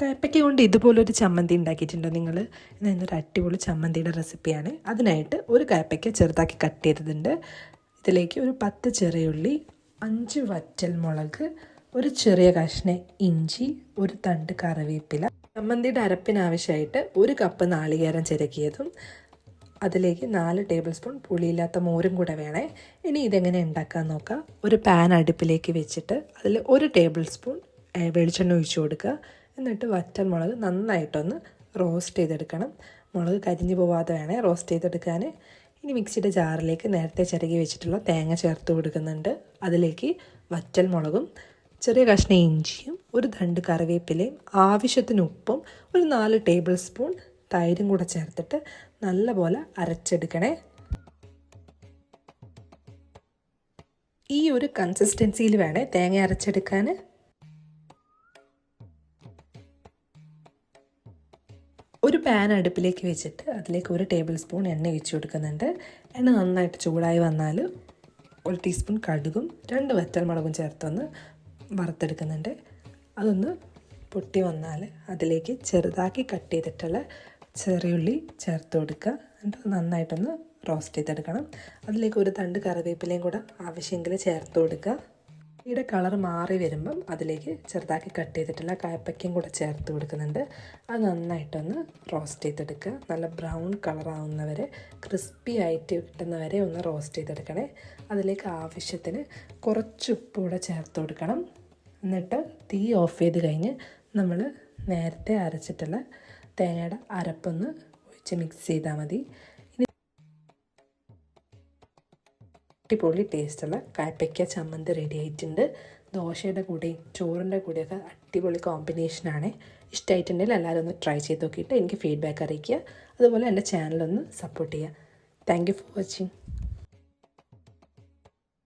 കയ്പ്പയ്ക്ക കൊണ്ട് ഇതുപോലൊരു ചമ്മന്തി ഉണ്ടാക്കിയിട്ടുണ്ടോ നിങ്ങൾ ഇന്നൊരു അടിപൊളി ചമ്മന്തിയുടെ റെസിപ്പിയാണ്. അതിനായിട്ട് ഒരു കയ്പ്പയ്ക്ക ചെറുതാക്കി കട്ട് ചെയ്തതുണ്ട്. ഇതിലേക്ക് ഒരു പത്ത് ചെറിയുള്ളി അഞ്ച് വറ്റൽ മുളക് ഒരു ചെറിയ കഷ്ണ ഇഞ്ചി ഒരു തണ്ട് കറിവേപ്പില. ചമ്മന്തിയുടെ അരപ്പിനാവശ്യമായിട്ട് ഒരു കപ്പ് നാളികേരം ചിരക്കിയതും അതിലേക്ക് നാല് ടേബിൾ സ്പൂൺ പുളിയില്ലാത്ത മോരും കൂടെ വേണേ. ഇനി ഇതെങ്ങനെ ഉണ്ടാക്കാൻ നോക്കാം? ഒരു പാൻ അടുപ്പിലേക്ക് വെച്ചിട്ട് അതിൽ ഒരു ടേബിൾ സ്പൂൺ വെളിച്ചെണ്ണ ഒഴിച്ചു കൊടുക്കുക. എന്നിട്ട് വറ്റൽ മുളക് നന്നായിട്ടൊന്ന് റോസ്റ്റ് ചെയ്തെടുക്കണം. മുളക് കരിഞ്ഞു പോവാതെ വേണേ റോസ്റ്റ് ചെയ്തെടുക്കാൻ. ഇനി മിക്സിയുടെ ജാറിലേക്ക് നേരത്തെ ചിരകി വെച്ചിട്ടുള്ള തേങ്ങ ചേർത്ത് കൊടുക്കുന്നുണ്ട്. അതിലേക്ക് വറ്റൽ മുളകും ചെറിയ കഷ്ണം ഇഞ്ചിയും ഒരു തണ്ട് കറിവേപ്പിലയും ആവശ്യത്തിന് ഉപ്പും ഒരു നാല് ടേബിൾ സ്പൂൺ തൈരും കൂടെ ചേർത്തിട്ട് നല്ലപോലെ അരച്ചെടുക്കണേ. ഈ ഒരു കൺസിസ്റ്റൻസിയിൽ വേണേ തേങ്ങ അരച്ചെടുക്കാൻ. ഒരു പാൻ അടുപ്പിലേക്ക് വെച്ചിട്ട് അതിലേക്ക് ഒരു ടേബിൾ സ്പൂൺ എണ്ണ ഒഴിച്ചു കൊടുക്കുന്നുണ്ട്. എണ്ണ നന്നായിട്ട് ചൂടായി വന്നാൽ ഒരു ടീസ്പൂൺ കടുകും രണ്ട് വറ്റൽമുളകും ചേർത്തൊന്ന് വറുത്തെടുക്കുന്നുണ്ട്. അതൊന്ന് പൊട്ടി വന്നാൽ അതിലേക്ക് ചെറുതാക്കി കട്ട് ചെയ്തിട്ടുള്ള ചെറിയുള്ളി ചേർത്ത് കൊടുക്കുക. എന്നിട്ട് നന്നായിട്ടൊന്ന് റോസ്റ്റ് ചെയ്തെടുക്കണം. അതിലേക്ക് ഒരു തണ്ട് കറിവേപ്പിലയും കൂടെ ആവശ്യമെങ്കിൽ ചേർത്ത് കൊടുക്കുക. ഇവിടെ കളർ മാറി വരുമ്പം അതിലേക്ക് ചെറുതാക്കി കട്ട് ചെയ്തിട്ടുള്ള കായപ്പയ്ക്കും കൂടെ ചേർത്ത് കൊടുക്കുന്നുണ്ട്. അത് നന്നായിട്ടൊന്ന് റോസ്റ്റ് ചെയ്തെടുക്കുക. നല്ല ബ്രൗൺ കളറാവുന്നവരെ ക്രിസ്പി ആയിട്ട് കിട്ടുന്നവരെ ഒന്ന് റോസ്റ്റ് ചെയ്തെടുക്കണേ. അതിലേക്ക് ആവശ്യത്തിന് കുറച്ച് ഉപ്പ് കൂടെ ചേർത്ത് കൊടുക്കണം. എന്നിട്ട് തീ ഓഫ് ചെയ്ത് കഴിഞ്ഞ് നമ്മൾ നേരത്തെ അരച്ചിട്ടുള്ള തേങ്ങയുടെ അരപ്പൊന്ന് ഒഴിച്ച് മിക്സ് ചെയ്താൽ മതി. അടിപൊളി ടേസ്റ്റുള്ള കായ്പയ്ക്ക ചമ്മന്തി റെഡി ആയിട്ടുണ്ട്. ദോശയുടെ കൂടെയും ചോറിന്റെ ഒക്കെ അടിപൊളി കോമ്പിനേഷനാണ് ഇഷ്ടമായിട്ടുണ്ടെങ്കിൽ എല്ലാവരും ഒന്ന് ട്രൈ ചെയ്ത് നോക്കിയിട്ട് എനിക്ക് ഫീഡ്ബാക്ക് അറിയിക്കുക. അതുപോലെ എന്റെ ചാനലൊന്ന് സപ്പോർട്ട് ചെയ്യുക. Thank you for watching